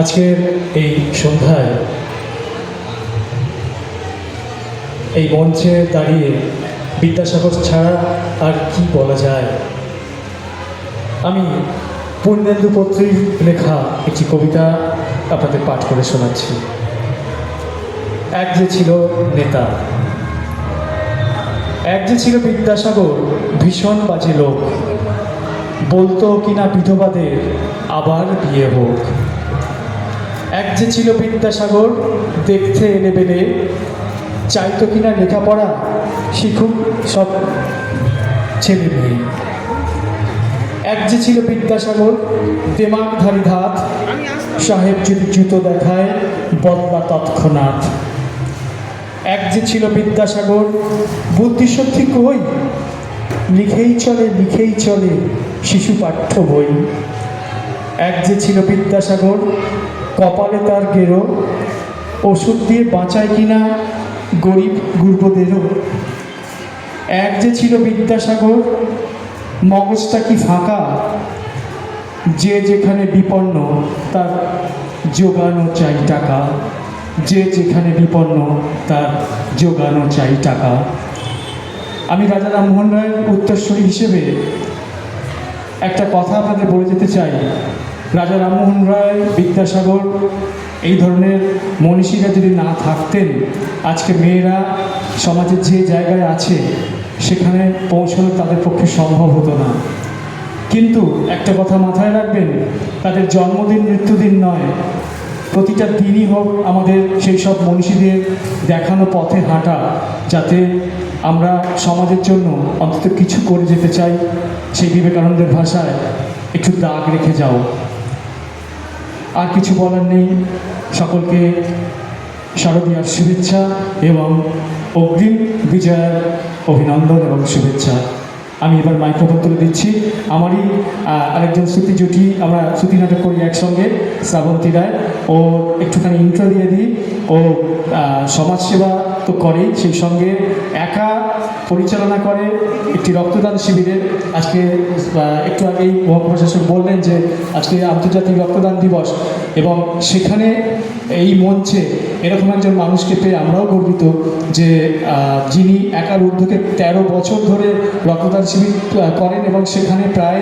আজকের এই সন্ধ্যায় এই মঞ্চে দাঁড়িয়ে বিদ্যাসাগর ছাড়া আর কি বলা যায়? আমি পূর্ণেন্দু পত্রীর লেখা একটি কবিতা আপনাদের পাঠ করে শোনাচ্ছি। এক যে ছিল নেতা, এক যে ছিল বিদ্যাসাগর, ভীষণ বাজে লোক। বলতো কিনা বিধবাদের, আবার বিয়ে হোক। এক যে ছিল বিদ্যাসাগর, দেখতে এলে বেলে, চাইতো কিনা লেখাপড়া শিখুক সব ছেলে মেয়ে। এক যে ছিল বিদ্যাসাগর দেমাগধারী ধাত, সাহেব যদি জুতো দেখায়, বদলা তৎক্ষণাৎ। এক যে ছিল বিদ্যাসাগর বুদ্ধিশক্তি কই? লিখেই চলে লিখেই চলে, শিশু পাঠ্য বই। এক যে ছিল বিদ্যাসাগর কপালে তার গেরো। ওষুধ দিয়ে বাঁচায় কিনা গরিব গুর্বদেরও এক যে ছিল বিদ্যাসাগর, মগজটা কি ফাঁকা? যে যেখানে বিপন্ন, তার যোগানো চাই টাকা। যে যেখানে বিপন্ন, তার যোগানো চাই টাকা। আমি রাজা রামমোহন রায়ের উত্তরস্বরী হিসেবে একটা কথা আপনাদের বলে যেতে চাই। রাজা রামমোহন রায়, বিদ্যাসাগর, এই ধরনের মনীষীরা যদি না থাকতেন, আজকে মেয়েরা সমাজের যে জায়গায় আছে, সেখানে পৌঁছানো তাদের পক্ষে সম্ভব হতো না। কিন্তু একটা কথা মাথায় রাখবেন, তাদের জন্মদিন, মৃত্যুদিন নয়। প্রতিটা দিনই হোক আমাদের সেই সব মনীষীদের দেখানো পথে হাঁটা, যাতে আমরা সমাজের জন্য অন্তত কিছু করে যেতে চাই। সেই বিবেকানন্দের ভাষায় একটু দাগ রেখে যাও। আর কিছু বলার নেই। সকলকে শারদীয়ার শুভেচ্ছা এবং অগ্রিম বিজয়ের অভিনন্দন এবং শুভেচ্ছা। আমি এবার মাইক্রোফোন তুলে দিচ্ছি। আমারই আরেকজন শ্রুতি জুটি। আমরা শ্রুতি নাটক করি একসঙ্গে, শ্রাবন্তী রায়। ও একটুখানি ইন্ট্রো দিয়ে দিই। ও সমাজসেবা তো করেই, সেই সঙ্গে একা পরিচালনা করে একটি রক্তদান শিবিরের। আজকে একটু আগেই মহকুমা শাসক বললেন যে, আজকে আন্তর্জাতিক রক্তদান দিবস এবং সেখানে এই মঞ্চে এরকম একজন মানুষকে পেয়ে আমরাও গর্বিত যে যিনি একার উদ্যোগে তেরো বছর ধরে রক্তদান শিবির করেন এবং সেখানে প্রায়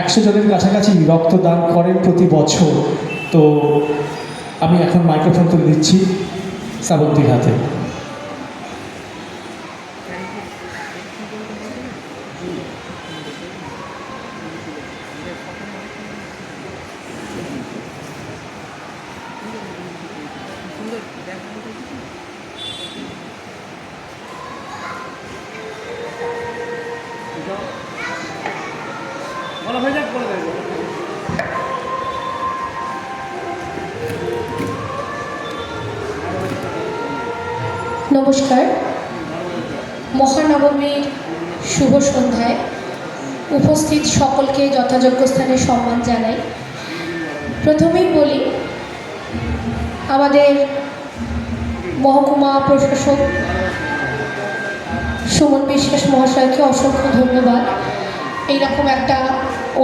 একশো জনের কাছাকাছি রক্তদান করেন প্রতি বছর। তো আমি এখন মাইক্রোফোন তুলে দিচ্ছি শ্রাবন্তীর হাতে। বলা হয়ে যাক বলে দেবো। নমস্কার। মহানবমীর শুভ সন্ধ্যায় উপস্থিত সকলকে যথাযোগ্য স্থানে সম্মান জানাই। প্রথমেই বলি, আমাদের মহকুমা প্রশাসক সুমন বিশ্বাস মহাশয়কে অসংখ্য ধন্যবাদ এইরকম একটা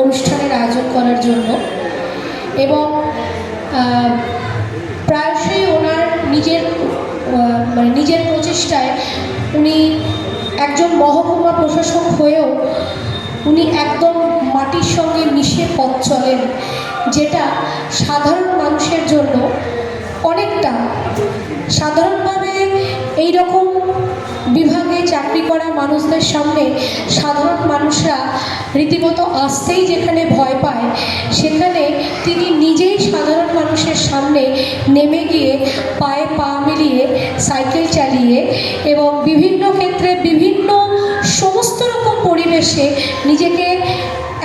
অনুষ্ঠানের আয়োজন করার জন্য। এবং প্রায়শই ওনার নিজের মানে নিজের প্রচেষ্টায় উনি একজন মহকুমা প্রশাসক হয়েও উনি একদম মাটির সঙ্গে মিশে পথ চলেন, যেটা সাধারণ মানুষের জন্য অনেকটা সাধারণভাবে এই রকম বিভাগে চাকরি করা মানুষদের সামনে সাধারণ মানুষরা রীতিমতো আসতেই যেখানে ভয় পায়, সেখানে তিনি নিজেই সাধারণ মানুষের সামনে নেমে গিয়ে পায়ে পা মিলিয়ে সাইকেল চালিয়ে এবং বিভিন্ন ক্ষেত্রে বিভিন্ন সমস্ত রকম পরিবেশে নিজেকে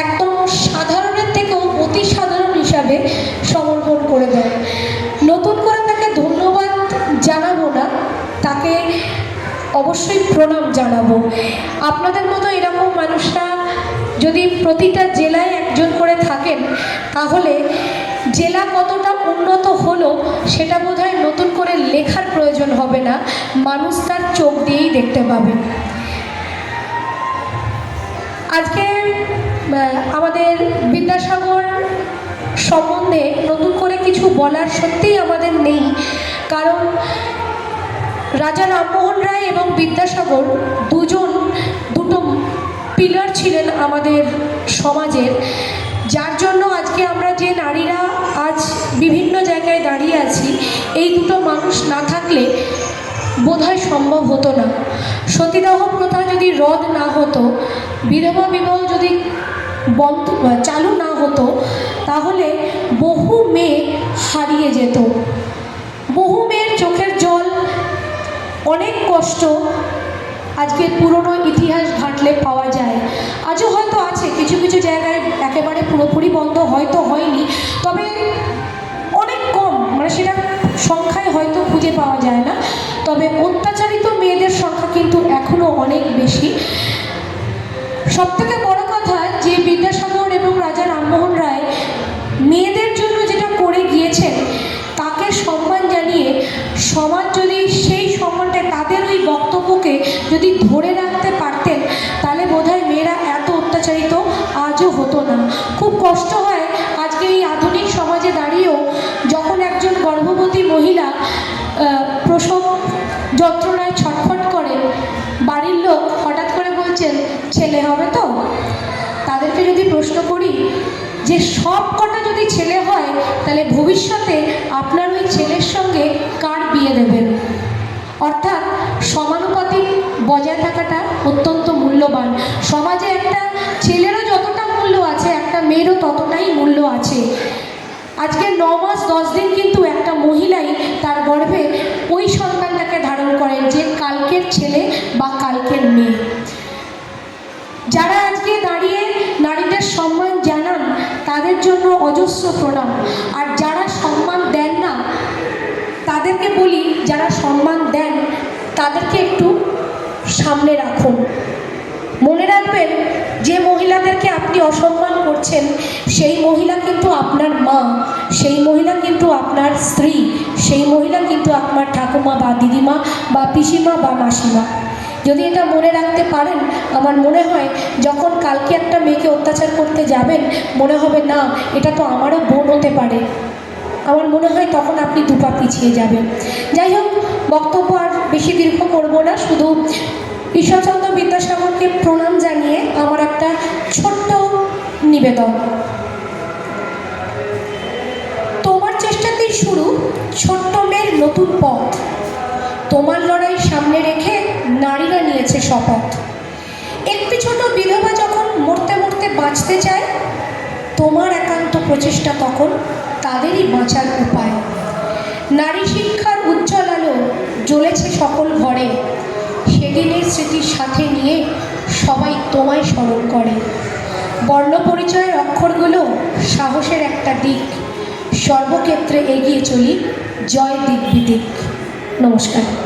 একদম সাধারণের থেকেও অতি সাধারণ হিসাবে অবশ্যই প্রণাম জানাব। আপনাদের মতো এরকম মানুষরা যদি প্রতিটা জেলায় একজন করে থাকেন, তাহলে জেলা কতটা উন্নত হলো সেটা বোধহয় নতুন করে লেখার প্রয়োজন হবে না। মানুষ তার চোখ দিয়েই দেখতে পাবে। আজকে আমাদের বিদ্যাসাগর সম্বন্ধে নতুন করে কিছু বলার সত্যিই আমাদের নেই। কারণ রাজা রামমোহন রায় এবং বিদ্যাসাগর দুজন, দুটো পিলার ছিলেন আমাদের সমাজের। যার জন্য আজকে আমরা যে নারীরা আজ বিভিন্ন জায়গায় দাঁড়িয়ে আছি, এই দুটো মানুষ না থাকলে বোধহয় সম্ভব হতো না। সতীদাহ প্রথা যদি রদ না হতো, বিধবা বিবাহ যদি বন্ধ, চালু না হতো, তাহলে বহু মেয়ে হারিয়ে যেত। বহু জল অনেক কষ্ট আজকের পুরনো ইতিহাস ঘাটলে পাওয়া যায়। আজও হয়তো আছে, কিছু কিছু জায়গায় একেবারে পুরোপুরি বন্ধ হয়তো হয়নি, তবে অনেক কম মানে সেটা সংখ্যায় হয়তো খুঁজে পাওয়া যায় না। তবে অত্যাচারিত মেয়েদের সংখ্যা কিন্তু এখনও অনেক বেশি। সবথেকে বড় কথা যে বিদ্যাসাগর এবং রাজা রামমোহন রায় মেয়েদের জন্য যেটা করে গিয়েছেন, তাকে সম্মান জানিয়ে সমাজ যদি ছেলে হবে তো? তাদেরকে যদি প্রশ্ন করি যে সব কটা যদি ছেলে হয়, তাহলে ভবিষ্যতে আপনার ওই ছেলের সঙ্গে কার বিয়ে দেবেন? অর্থাৎ সমানুপাতিক বজায় থাকাটা অত্যন্ত মূল্যবান। সমাজে একটা ছেলেরও যতটা মূল্য আছে, একটা মেয়েরও ততটাই মূল্য আছে। আজকে ন মাস দশ দিন কিন্তু একটা মহিলাই তার গর্ভে ওই সন্তানটাকে ধারণ করেন যে কালকের ছেলে বা কালকের মেয়ে। অজস্র প্রণাম। আর যারা সম্মান দেন না, তাদেরকে বলি, যারা সম্মান দেন, তাদেরকে একটু সামনে রাখুন। মনে রাখবেন, যে মহিলাদেরকে আপনি অসম্মান করছেন, সেই মহিলা কিন্তু আপনার মা, সেই মহিলা কিন্তু আপনার স্ত্রী, সেই মহিলা কিন্তু আপনার ঠাকুমা বা দিদিমা বা পিসিমা বা মাসিমা। যদি এটা মনে রাখতে পারেন, আমার মনে হয় যখন কালকে একটা মেয়েকে অত্যাচার করতে যাবেন, মনে হবে না, এটা তো আমারও বোন হতে পারে। আমার মনে হয় তখন আপনি দুপা পিছিয়ে যাবেন। যাই হোক, বক্তব্য আর বেশি দীর্ঘ করব না, শুধু ঈশ্বরচন্দ্র বিদ্যাসাগরকে প্রণাম জানিয়ে আমার একটা ছোট্ট নিবেদন। তোমার চেষ্টাতেই শুরু ছোট্ট মেয়ের নতুন পথ। তোমার লড়াই সামনে রেখে নারীরা নিয়েছে শপথ। একটি ছোট বিধবা যখন মরতে মরতে বাঁচতে চায়, তোমার একান্ত প্রচেষ্টা তখন তাদেরই বাঁচার উপায়। নারী শিক্ষার উজ্জ্বল আলো জ্বলেছে সকল ঘরে। সেদিনের স্মৃতির সাথে নিয়ে সবাই তোমায় স্মরণ করে। বর্ণ পরিচয়ের অক্ষরগুলো সাহসের একটা দিক। সর্বক্ষেত্রে এগিয়ে চলি, জয় দিক। বিদিক নমস্কার।